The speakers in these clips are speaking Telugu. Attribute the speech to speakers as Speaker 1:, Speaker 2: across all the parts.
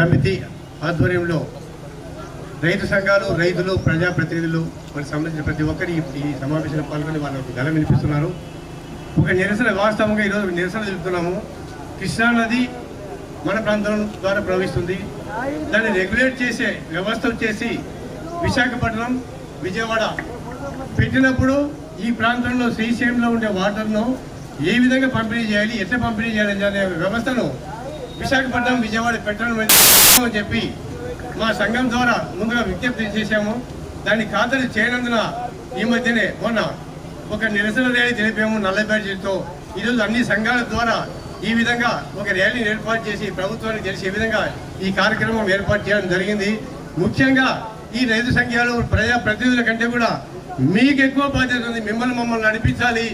Speaker 1: సమితి ఆధ్వర్యంలో రైతు సంఘాలు రైతులు ప్రజాప్రతినిధులు మనకు సంబంధించిన ప్రతి ఒక్కరి ఈ- సమావేశంలో పాల్గొని వాళ్ళకు గలం వినిపిస్తున్నారు. ఒక నిరసన వాస్తవంగా ఈరోజు నిరసన తెలుపుతున్నాము కృష్ణా నది మన ప్రాంతం ద్వారా ప్రవహిస్తుంది. దాన్ని రెగ్యులేట్ చేసే వ్యవస్థ వచ్చేసి విశాఖపట్నం విజయవాడ. పెట్టినప్పుడు ఈ ప్రాంతంలో శ్రీశైలంలో ఉండే వాటర్ను ఏ విధంగా పంపిణీ చేయాలి ఎట్లా పంపిణీ చేయాలి అనే వ్యవస్థను విశాఖపట్నం విజయవాడ పెట్టడం అని చెప్పి మా సంఘం ద్వారా ముందుగా విజ్ఞప్తి చేశాము. దాన్ని ఖాతరు చేయనందున ఈ మధ్యనే మొన్న ఒక నిరసన ర్యాలీ తెలిపాము నల్లబేట ఈరోజు అన్ని సంఘాల ద్వారా ఈ విధంగా ఒక ర్యాలీని ఏర్పాటు చేసి ప్రభుత్వానికి తెలిసే విధంగా ఈ కార్యక్రమం ఏర్పాటు చేయడం జరిగింది. ముఖ్యంగా ఈ రైతు సంఘాలు ప్రజా ప్రతినిధుల కంటే కూడా మీకు ఎక్కువ బాధ్యత ఉంది. మిమ్మల్ని మమ్మల్ని నడిపించాలి.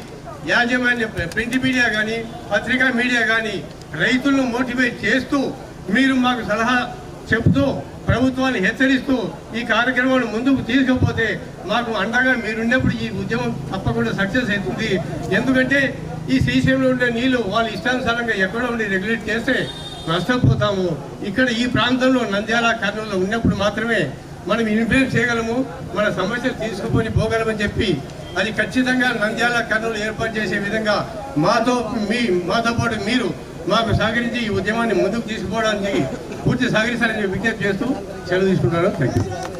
Speaker 1: యాజమాన్య ప్రింట్ మీడియా కానీ పత్రికా మీడియా కానీ రైతులను మోటివేట్ చేస్తూ మీరు మాకు సలహా చెబుతూ ప్రభుత్వాన్ని హెచ్చరిస్తూ ఈ కార్యక్రమాన్ని ముందుకు తీసుకపోతే మాకు అండగా మీరున్నప్పుడు ఈ ఉద్యమం తప్పకుండా సక్సెస్ అవుతుంది. ఎందుకంటే ఈ శ్రీశైలంలో ఉండే నీళ్ళు వాళ్ళు ఇష్టానుసారంగా ఎక్కడో ఉండి రెగ్యులేట్ చేస్తే నష్టపోతాము. ఇక్కడ ఈ ప్రాంతంలో నంద్యాల కర్నూలు ఉన్నప్పుడు మాత్రమే మనం ఇన్ఫ్లుయెన్స్ చేయగలము మన సమస్యలు తీసుకుపోయి పోగలమని చెప్పి అది ఖచ్చితంగా నంద్యాల కర్నూలు ఏర్పాటు చేసే విధంగా మాతో మీ మాతో పాటు మీరు మాకు సహకరించి ఈ ఉద్యమాన్ని ముందుకు తీసుకుపోవడానికి పూర్తి సహకరిస్తారని విజ్ఞప్తి చేస్తూ సెలవు తీసుకుంటారు థ్యాంక్ యూ